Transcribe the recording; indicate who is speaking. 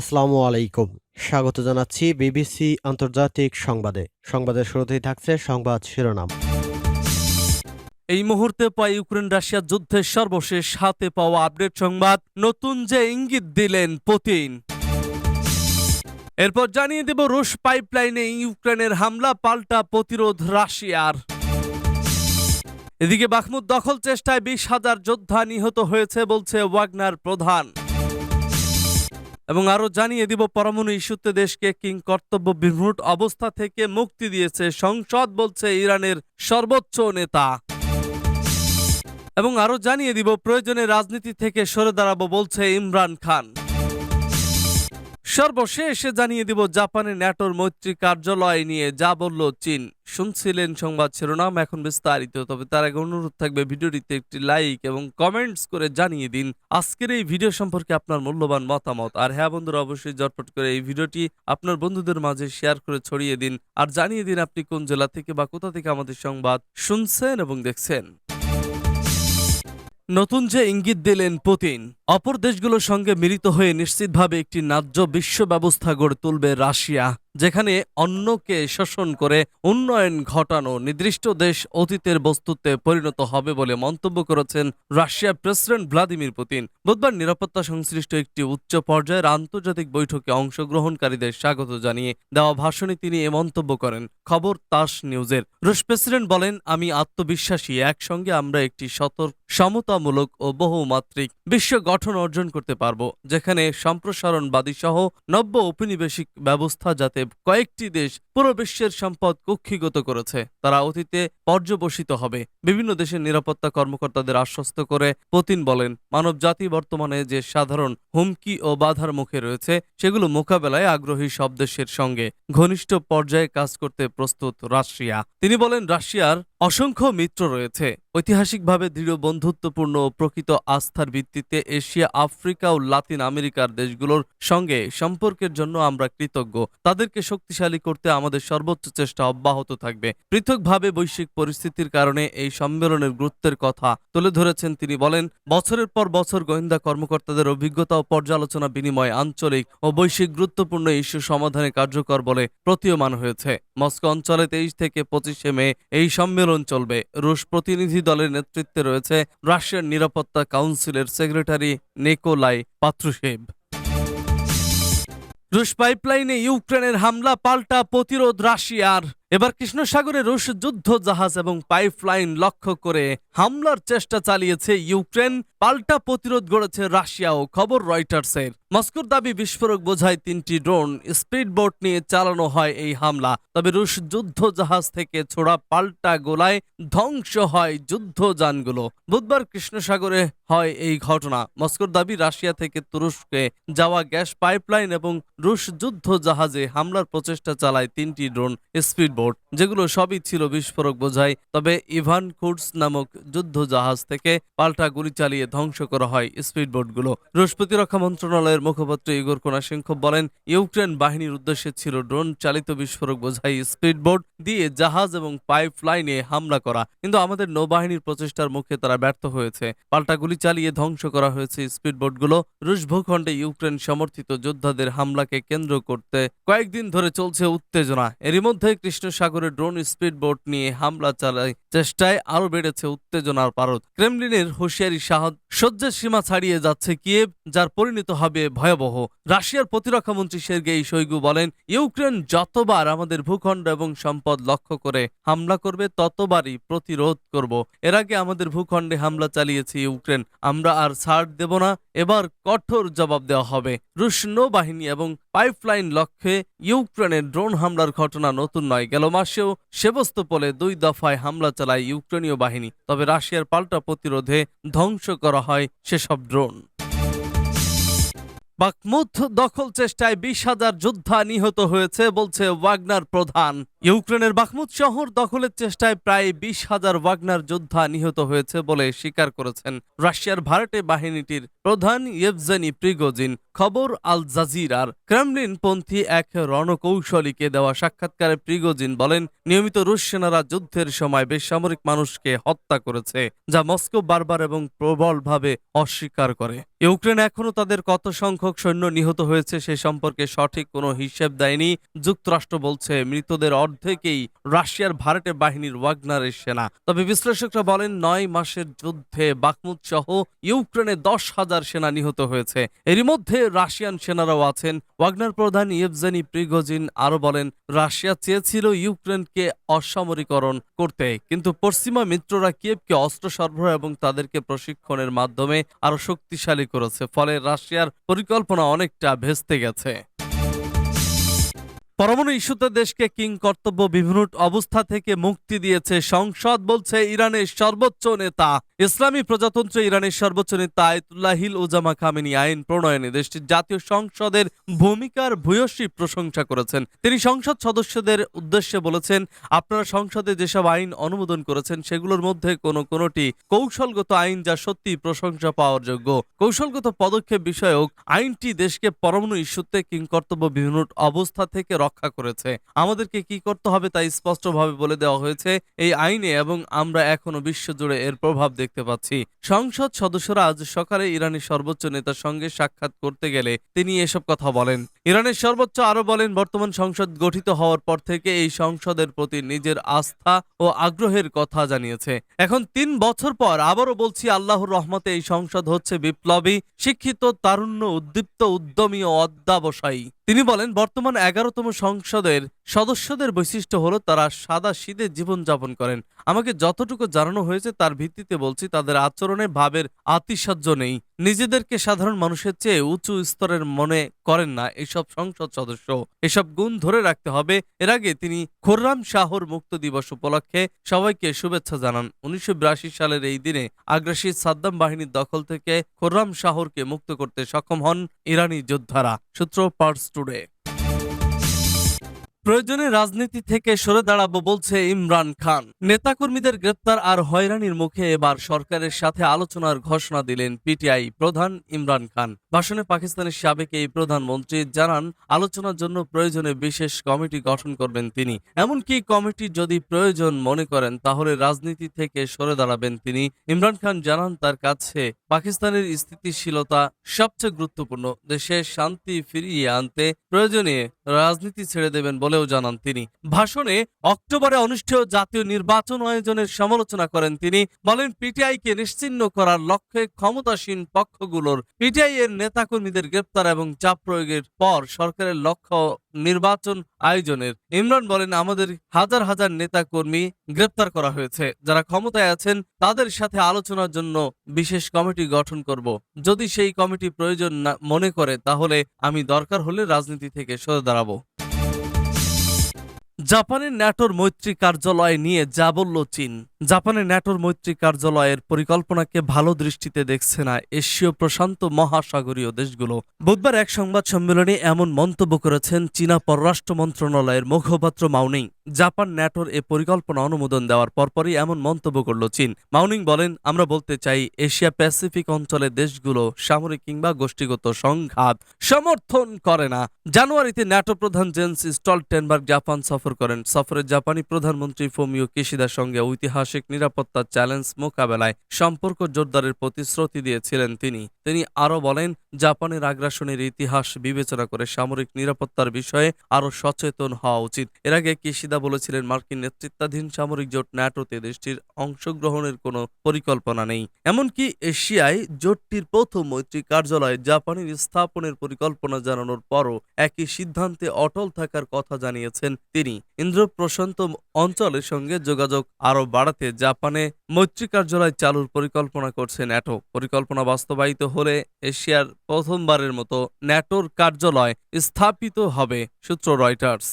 Speaker 1: আসসালামু আলাইকুম। স্বাগত জানাচ্ছি বিবিসি আন্তর্জাতিক সংবাদে। সংবাদের শুরুতেই থাকছে সংবাদ শিরোনাম।
Speaker 2: এই মুহূর্তে পাই ইউক্রেন রাশিয়া যুদ্ধের সর্বশেষ হাতে পাওয়া আপডেট সংবাদ। নতুন যে ইঙ্গিত দিলেন পুতিন। এরপর জানিয়ে দেব রুশ পাইপলাইনে ইউক্রেনের হামলা, পাল্টা প্রতিরোধ রাশিয়ার। এদিকে বাখমুদ দখল চেষ্টায় বিশ হাজার যোদ্ধা নিহত হয়েছে বলছে ওয়াগনার প্রধান। এবং আরও জানিয়ে দিব, পরমাণু ইস্যুতে দেশকে কিং কর্তব্য বিভ্রুট অবস্থা থেকে মুক্তি দিয়েছে সংসদ, বলছে ইরানের সর্বোচ্চ নেতা। এবং আরও জানিয়ে দিব, প্রয়োজনে রাজনীতি থেকে সরে দাঁড়াবো, বলছে ইমরান খান। সর্বশেষে জানিয়ে দিব জাপানে ন্যাটোর মৈত্রী কার্যালয় নিয়ে যা বলল চীন। শুনছিলেন সংবাদ শিরোনাম, এখন বিস্তারিত। তবে তার আগে অনুরোধ থাকবে, ভিডিওটিতে একটি লাইক এবং কমেন্টস করে জানিয়ে দিন আজকের এই ভিডিও সম্পর্কে আপনার মূল্যবান মতামত। আর হ্যাঁ বন্ধুরা, অবশ্যই জটপট করে এই ভিডিওটি আপনার বন্ধুদের মাঝে শেয়ার করে ছড়িয়ে দিন। আর জানিয়ে দিন আপনি কোন জেলা থেকে বা কোথা থেকে আমাদের সংবাদ শুনছেন এবং দেখছেন। নতুন যে ইঙ্গিত দিলেন পুতিন, অপর দেশগুলোর সঙ্গে মিলিত হয়ে নিশ্চিতভাবে একটি ন্যায্য বিশ্ব ব্যবস্থা গড়ে তুলবে রাশিয়া। যেখানে অন্যকে শোষণ করে উন্নয়ন ঘটানো নির্দিষ্ট দেশ অতীতের বস্তুতে পরিণত হবে বলে মন্তব্য করেছেন রাশিয়ার প্রেসিডেন্ট ভ্লাদিমির পুতিন। বুধবার নিরাপত্তা সংশ্লিষ্ট একটি উচ্চ পর্যায়ের আন্তর্জাতিক বৈঠকে অংশগ্রহণকারীদের স্বাগত জানিয়ে দেওয়া ভাষণে তিনি এ মন্তব্য করেন। খবর তাস নিউজের। রুশ প্রেসিডেন্ট বলেন, আমি আত্মবিশ্বাসী, একসঙ্গে আমরা একটি সতর্ক, সমতামূলক ও বহুমাত্রিক বিশ্ব গঠন অর্জন করতে পারব, যেখানে সম্প্রসারণবাদী সহ নব্য ঔপনিবেশিক ব্যবস্থা যাতে কয়েকটি দেশ পুরো বিশ্বের সম্পদ কক্ষিগত করেছে। তারা অতীতে পর্যবসিত হবে। বিভিন্ন দেশের নিরাপত্তা কর্মকর্তাদের আশ্বস্ত করে পুতিন বলেন, মানব জাতি বর্তমানে যে সাধারণ হুমকি ও বাধার মুখে রয়েছে, সেগুলো মোকাবেলায় আগ্রহী সব দেশের সঙ্গে ঘনিষ্ঠ পর্যায়ে কাজ করতে প্রস্তুত রাশিয়া। তিনি বলেন, রাশিয়ার অসংখ্য মিত্র রয়েছে। ঐতিহাসিকভাবে দৃঢ় বন্ধুত্বপূর্ণ ও প্রকৃত আস্থার ভিত্তিতে এশিয়া, আফ্রিকা ও লাতিন আমেরিকার দেশগুলোর সঙ্গে সম্পর্কের জন্য আমরা কৃতজ্ঞ। তাদেরকে শক্তিশালী করতে আমাদের সর্বোচ্চ চেষ্টা অব্যাহত থাকবে। পৃথকভাবে বৈশ্বিক পরিস্থিতির কারণে এই সম্মেলনের গুরুত্বের কথা তুলে ধরেছেন তিনি বলেন, বছরের পর বছর গোয়েন্দা কর্মকর্তাদের অভিজ্ঞতা ও পর্যালোচনা বিনিময় আঞ্চলিক ও বৈশ্বিক গুরুত্বপূর্ণ ইস্যু সমাধানে কার্যকর বলে প্রতীয়মান হয়েছে। মস্কো অঞ্চলে তেইশ থেকে পঁচিশে মে এই সম্মেলন চলবে। রুশ প্রতিনিধি দলের নেতৃত্বে রয়েছে রাশিয়ার নিরাপত্তা কাউন্সিলের সেক্রেটারি নিকোলাই পাত্রুশেভ রুশ পাইপলাইনে ইউক্রেনের হামলা পাল্টা প্রতিরোধ রাশিয়ার। এবার কৃষ্ণসাগরে রুশ যুদ্ধ জাহাজ এবং পাইপলাইন লক্ষ্য করে হামলার চেষ্টা চালিয়েছে ইউক্রেন। পাল্টা প্রতিরোধ গড়েছে রাশিয়াও খবর রয়টার্সের। মস্কোর দাবি, বিস্ফোরক বোঝায় তিনটি ড্রোন স্পিডবোট নিয়ে চালানো হয় এই হামলা। তবে রুশ যুদ্ধ জাহাজ থেকে ছোড়া পাল্টা গোলায় ধ্বংস হয় যুদ্ধযানগুলো। বুধবার কৃষ্ণসাগরে হয় এই ঘটনা। মস্কোর দাবি, রাশিয়া থেকে তুরস্কে যাওয়া গ্যাস পাইপলাইন এবং রুশ যুদ্ধ জাহাজে হামলার প্রচেষ্টা চালায় তিনটি ড্রোন স্পিড স্পিডবোট, যেগুলো সবই ছিল বিস্ফোরক বোঝায়। তবে ইভান কুডস নামক যুদ্ধ জাহাজ থেকে পাল্টা গুলি চালিয়ে ধ্বংস করা হয়। স্পিডবোটগুলো। রুশ প্রতিরক্ষা মন্ত্রণালয়ের মুখপাত্র ইগোর কোনাশেঙ্কো বলেন, ইউক্রেন বাহিনীর উদ্দেশ্যে ছিল ড্রোন চালিত বিস্ফোরক বোঝাই স্পিডবোট দিয়ে জাহাজ এবং পাইপ লাইনে হামলা করা। কিন্তু আমাদের নৌবাহিনীর প্রচেষ্টার মুখে তারা ব্যর্থ হয়েছে। পাল্টা গুলি চালিয়ে ধ্বংস করা হয়েছে স্পিডবোটগুলো। রুশ ভূখণ্ডে ইউক্রেন সমর্থিত যোদ্ধাদের হামলাকে কেন্দ্র করতে কয়েকদিন ধরে চলছে উত্তেজনা। এরই মধ্যে কৃষ্ণ সাগরে ড্রোন স্পিডবোট নিয়ে হামলা চালায়। চেষ্টায় আরও বেড়েছে উত্তেজনার পারদ। ক্রেমলিনের হুঁশিয়ারি সাহদ সহ্যের সীমা ছাড়িয়ে যাচ্ছে কিয়েভ, যার পরিণত হবে ভয়াবহ। রাশিয়ার প্রতিরক্ষা মন্ত্রী সের্গেই শৈগু বলেন, ইউক্রেন যতবার আমাদের ভূখণ্ড এবং সম্পদ লক্ষ্য করে হামলা করবে, ততবারই প্রতিরোধ করব। এর আগে আমাদের ভূখণ্ডে হামলা চালিয়েছে ইউক্রেন। আমরা আর ছাড় দেব না। এবার কঠোর জবাব দেওয়া হবে। রুশ নৌবাহিনী এবং পাইপলাইন লক্ষ্যে ইউক্রেনের ড্রোন হামলার ঘটনা নতুন নয়। গেল মাসেও সেবস্তপলে দুই দফায় হামলা চালায় ইউক্রেনীয় বাহিনী। তবে রাশিয়ার পাল্টা প্রতিরোধে ধ্বংস করা হয় সেসব ড্রোন। বাকমুথ দখল চেষ্টায় বিশ হাজার যোদ্ধা নিহত হয়েছে, বলছে ওয়াগনার প্রধান। ইউক্রেনের বাখমুদ শহর দখলের চেষ্টায় প্রায় বিশ হাজার ওয়াগনার যোদ্ধা নিহত হয়েছে বলে স্বীকার করেছেন রাশিয়ার ভারতে বাহিনীটির প্রধান ইয়েভজেনি প্রিগোজিন। খবর আল জাজিরার। ক্রেমলিন পন্থী এক রণকৌশলীকে দেওয়া সাক্ষাৎকারে প্রিগোজিন বলেন, নিয়মিত রুশ সেনারা যুদ্ধের সময় বেসামরিক মানুষকে হত্যা করেছে, যা মস্কো বারবার এবং প্রবলভাবে অস্বীকার করে। ইউক্রেন এখনও তাদের কত সংখ্যক সৈন্য নিহত হয়েছে সে সম্পর্কে সঠিক কোনো হিসেব দেয়নি, যুক্তরাষ্ট্র বলছে মৃতদের অর্ধেকেই রাশিয়ার ভারতে বাহিনীর ওয়াগনারের সেনা। তবে বিশ্লেষকরা বলেন নয় মাসের যুদ্ধে বাকমুদ সহ ইউক্রেনে দশ হাজার সেনা নিহত হয়েছে। এরই মধ্যে রাশিয়ান সেনারাও আছেন। ওয়াগনার প্রধান ইয়েভজেনি প্রিগোজিন আরও বলেন, রাশিয়া চেয়েছিল ইউক্রেনকে অসামরিকরণ করতে, কিন্তু পশ্চিমা মিত্ররা কিয়েভকে অস্ত্র সরবরাহ এবং তাদেরকে প্রশিক্ষণের মাধ্যমে আরও শক্তিশালী করেছে ফলে রাশিয়ার পরিকল্পনা অনেকটা ভেস্তে গেছে। পরমাণু ইস্যুতে দেশকে কিং কর্তব্য বিভিন্ন অবস্থা থেকে মুক্তি দিয়েছে সংসদ, বলছে ইরানের সর্বোচ্চ নেতা। ইসলামী প্রজাতন্ত্র ইরানের সর্বোচ্চ নেতা আয়তুল্লাহিল উজামা খামেনি আইন প্রণয়নে দেশটির জাতীয় সংসদের ভূমিকার ভূয়সী প্রশংসা করেছেন। তিনি সংসদ সদস্যদের উদ্দেশ্যে বলেছেন, আপনারা সংসদে যেসব আইন অনুমোদন করেছেন, সেগুলোর মধ্যে কোনো কোনোটি কৌশলগত আইন যা সত্যি প্রশংসা পাওয়ার যোগ্য। কৌশলগত পদক্ষেপ বিষয়ক আইনটি দেশকে পরমাণু ইস্যুতে কিং কর্তব্য বিভিন্ন অবস্থা থেকে রক্ষা করেছে। আমাদেরকে কি করতে হবে তা স্পষ্টভাবে বলে দেওয়া হয়েছে এই আইনে এবং আমরা এখনও বিশ্বজুড়ে এর প্রভাব দেখতে পাচ্ছি। সংসদ সদস্যরা আজ সকালে ইরানের সর্বোচ্চ নেতার সঙ্গে সাক্ষাৎ করতে গেলে তিনি এসব কথা বলেন। ইরানের সর্বোচ্চ আরও বলেন, বর্তমান সংসদ গঠিত হওয়ার পর থেকে এই সংসদের প্রতি নিজের আস্থা ও আগ্রহের কথা জানিয়েছে। এখন তিন বছর পর আবারও বলছি, আল্লাহর রহমতে এই সংসদ হচ্ছে বিপ্লবী, শিক্ষিত, তারুণ্য, উদ্দীপ্ত, উদ্যমী ও অধ্যাবসায়ী। তিনি বলেন বর্তমান এগারোতম সংসদের সদস্যদের বৈশিষ্ট্য হলো তারা সাদা শীতে জীবনযাপন করেন। আমাকে যতটুকু জানানো হয়েছে তার ভিত্তিতে বলছি, তাদের আচরণে ভাবের আতিশয্য নেই। নিজেদেরকে সাধারণ মানুষের চেয়ে উঁচু স্তরের মনে করেন না এসব সংসদ সদস্য। এসব গুণ ধরে রাখতে হবে। এর আগে তিনি খোররাম শাহর মুক্ত দিবস উপলক্ষে সবাইকে শুভেচ্ছা জানান। উনিশশো বিরাশি সালের এই দিনে আগ্রাসী সাদ্দাম বাহিনীর দখল থেকে খোররাম শাহরকে মুক্ত করতে সক্ষম হন ইরানি যোদ্ধারা। সূত্র পার্স টুডে। প্রয়োজনে রাজনীতি থেকে সরে দাঁড়াবো বলছে ইমরান খান। নেতাকর্মীদের গ্রেপ্তার আর হয়রানির মুখে এবার সরকারের সাথে আলোচনার ঘোষণা দিলেন পিটিআই প্রধান ইমরান খান। ভাষণে পাকিস্তানের সাবেক এই প্রধানমন্ত্রী জানান, আলোচনার জন্য প্রয়োজনে বিশেষ কমিটি গঠন করবেন তিনি। এমনকি কমিটি যদি প্রয়োজন মনে করেন, তাহলে রাজনীতি থেকে সরে দাঁড়াবেন তিনি। ইমরান খান জানান, তার কাছে পাকিস্তানের স্থিতিশীলতা সবচেয়ে গুরুত্বপূর্ণ। দেশে শান্তি ফিরিয়ে আনতে প্রয়োজনে রাজনীতি ছেড়ে দেবেন বলেও জানান তিনি। ভাষণে অক্টোবরে অনুষ্ঠেয় জাতীয় নির্বাচন আয়োজনের সমালোচনা করেন তিনি। বলেন পিটিআই কে নিশ্চিহ্ন করার লক্ষ্যে ক্ষমতাসীন পক্ষগুলোর পিটিআই এর নেতাকর্মীদের গ্রেপ্তার এবং চাপ প্রয়োগের পর সরকারের লক্ষ্য নির্বাচন আয়োজনের। ইমরান বলেন, আমাদের হাজার হাজার নেতা কর্মী গ্রেপ্তার করা হয়েছে। যারা ক্ষমতায় আছেন, তাদের সাথে আলোচনার জন্য বিশেষ কমিটি গঠন করব। যদি সেই কমিটি প্রয়োজন মনে করে, তাহলে আমি দরকার হলে রাজনীতি থেকে সরে দাঁড়াবো। জাপানের ন্যাটোর মৈত্রী কার্যালয়ে নিয়ে যা বলল চীন। জাপানের ন্যাটোর মৈত্রী কার্যালয়ের পরিকল্পনাকে ভালো দৃষ্টিতে দেখছে না এশীয় প্রশান্ত মহাসাগরীয় দেশগুলো। বুধবার এক সংবাদ সম্মেলনে এমন মন্তব্য করেছেন চীনা পররাষ্ট্র মন্ত্রণালয়ের মুখপাত্র মাউনিং জাপান ন্যাটোর এ পরিকল্পনা অনুমোদন দেওয়ার পরপরই এমন মন্তব্য করল চীন। মাউনিং বলেন, আমরা বলতে চাই, এশিয়া প্যাসিফিক অঞ্চলের দেশগুলো সামরিক কিংবা গোষ্ঠীগত সংঘাত সমর্থন করে না। জানুয়ারিতে ন্যাটো প্রধান জেন্স স্টলটেনবার্গ জাপান সফর করেন। সফরে জাপানি প্রধানমন্ত্রী ফোমিও কিশিদার সঙ্গে ঐতিহাসিক নিরাপত্তা চ্যালেঞ্জ মোকাবেলায় সম্পর্ক জোরদারের প্রতিশ্রুতি দিয়েছিলেন তিনি। তিনি আরও বলেন, জাপানের আগ্রাসনের ইতিহাস বিবেচনা করে সামরিক নিরাপত্তার বিষয়ে আরও সচেতন হওয়া উচিত। এর আগে কিশিদা বলেছিলেন, মার্কিন নেতৃত্বাধীন সামরিক জোট ন্যাটোতে দেশটির অংশগ্রহণের কোনো পরিকল্পনা নেই। এমনকি এশিয়ায় জোটটির প্রথম মৈত্রী কার্যালয়ে জাপানের স্থাপনের পরিকল্পনা জানানোর পরও একই সিদ্ধান্তে অটল থাকার কথা জানিয়েছেন তিনি। ইন্দ্র প্রশান্ত অঞ্চলের সঙ্গে যোগাযোগ আরও বাড়াতে জাপানে মৈত্রী কার্যালয় চালুর পরিকল্পনা করছে ন্যাটো। পরিকল্পনা বাস্তবায়িত হলে এশিয়ার প্রথমবারের মতো ন্যাটোর কার্যালয় স্থাপিত হবে, সূত্র রয়টার্স।